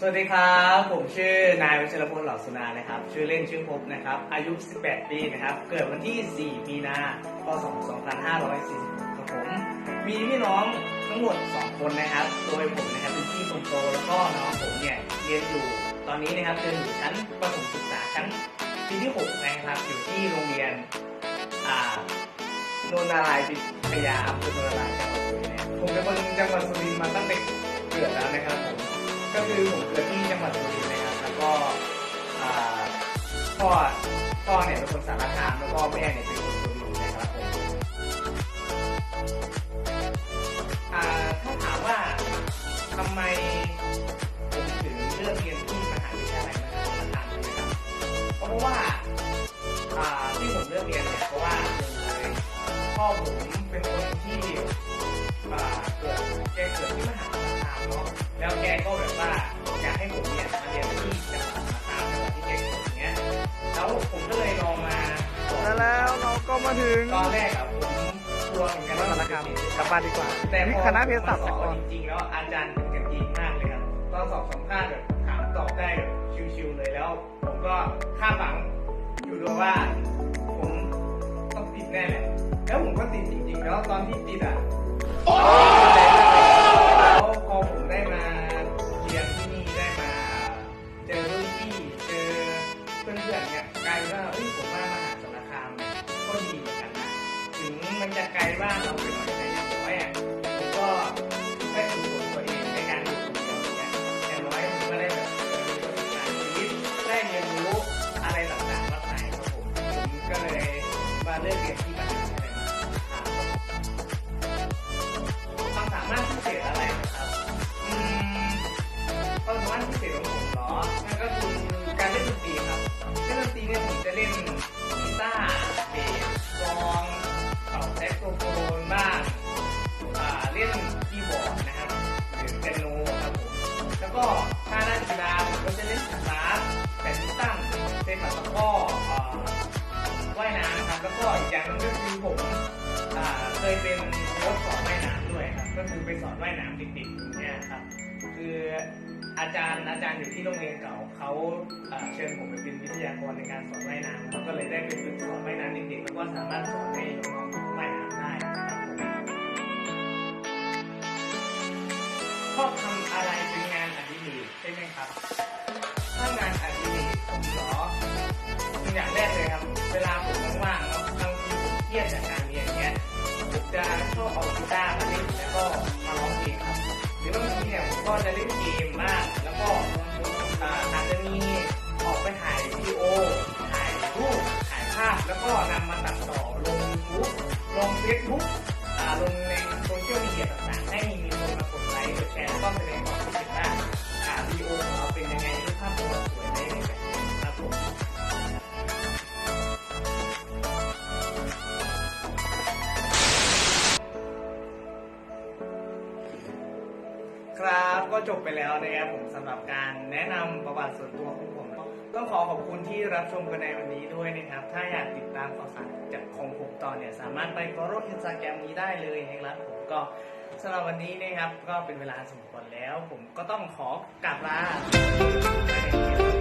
สวัสดีครับ ผมชื่อนายวัชรพลเหล่าสุนานะครับ ชื่อเล่นชื่อพบนะครับ อายุ 18 ปีนะครับ เกิดวันที่ 4 มีนาพศ 2546ครับผม มีพี่น้องทั้งหมด 2 คนนะครับ โดยผมนะครับเป็นพี่คนโตแล้วก็น้องผมเนี่ยเรียนอยู่ ตอนนี้นะครับเรียนอยู่ชั้นประถมศึกษาชั้นปีที่ 6 นะครับ อยู่ที่โรงเรียนอ่าโนนารายณ์พิทยาอำเภอโนนารายณ์จังหวัดสุรินทร์ผมเป็นคนจังหวัดสุรินทร์มาตั้งแต่เกิดแล้วนะครับผม ก็คือผมเกิดที่จังหวัดสุรินทร์นะครับ แล้วก็อ่าพ่อพ่อเนี่ยเป็นคนสารคามแล้วก็แม่เนี่ยเป็นคนสุรินทร์นะครับผมอ่าถ้าถามว่าทำไมผมถึงเลือกเรียนที่มหาวิทยาลัยมหาสารคามใช่ไหมครับเพราะว่าอ่าที่ผมเลือกเรียนเนี่ยเพราะว่าหนึ่งเลยพ่อผมเป็นคนที่อ่าเกิดแกเกิดที่ ถึง ตอนแรกอะผมกลัวเหมือนกันวัว่าฒนธรรมกลับบ้านดีกว่าแต่พนี่อคณะเภสัชมาสก่ออนนจริงๆแล้วอาจารย์เป็นกันเองมากเลยครับตอนสอบสัมภาษณ์แบบถามตอบได้แบบชิวๆเลยแล้ว ผมก็คาดหวังอยู่ด้วยว่า ผมต้องติดแน่แหละแล้วผมก็ติดจริงๆ แล้วตอนที่ติดอะแล้วพอผมได้มาเรียนที่นี่ได้มา เจอรุ่นพี่เจอเพื่อนๆเนี่ยกลายเป็นว่าเอ้ยผมว่ามหาสารคามเนี่ย มันจะไกลบ้านเราไปหน่อยแต่อย่างน้อยอะผมก็ได้ฝึกฝนตัวเองในการอยู่คนเดียวอย่างเงี้ยอย่างน้อยผมก็ได้แบบมีประสบการณ์ชีวิตได้เรียนรู้อะไรต่างๆมากมายครับผมผมก็เลยมาเลือกเรียนที่มหาวิทยาลัยมหาสารคามความสามารถพิเศษอะไรนะครับอืมความสามารถพิเศษของผมเหรอนั่นก็คือการเล่นดนตรีครับเล่นดนตรีเนี่ยผมจะเล่น ตันเตะตะกร้วก็ว่ายน้ำครับ แล้วก็อีกอย่างหนึงก็คือผมเคยเป็นโค้ชสอนว่ายน้ำด้วยครับก็คือไปสอนว่ายน้ำเด็กๆเนี่ยครับคืออาจารย์อาจารย์อยู่ที่โรงเรียนเก่าเขาเชิญผมไปเป็นวิทยากรในการสอนว่ายน้ำเขาก็เลยได้ไปฝึกสอนว่ายน้ำเด็กๆแล้วก็สามารถสอน อย่างแรกเลยครับ เวลาผมว่างๆเนาะบางทีผมเครียดจากการเรียนเนี้ยผมจะชอบเอากีตาร์มาเล่นแล้วก็มาร้องเพลงครับหรือบางทีเนี่ยผมก็จะเล่นเกมบ้างแล้วก็อาจจะมีออกไปถ่ายวิดีโอถ่ายรูปถ่ายภาพแล้วก็นำมาตัดต่อลงยูทูบลงเฟซบุ๊กลงในโซเชียลมีเดียต่างๆให้มีคนมากดไลค์กดแชร์แล้วก็แสดง ก็จบไปแล้วนะครับผมสำหรับการแนะนำประวัติส่วนตัวของผมต้องขอขอบคุณที่รับชมกันในวันนี้ด้วยนะครับ ถ้าอยากติดตามข่าวสารจากของผมต่อเนี่ย สามารถไป follow Instagram นี้ได้เลยนะครับผมก็สำหรับวันนี้นะครับ ก็เป็นเวลาสมควรแล้ว ผมก็ต้องขอกลับลาไปในที่นี้แล้วไว้เจอกันใหม่คลิปหน้า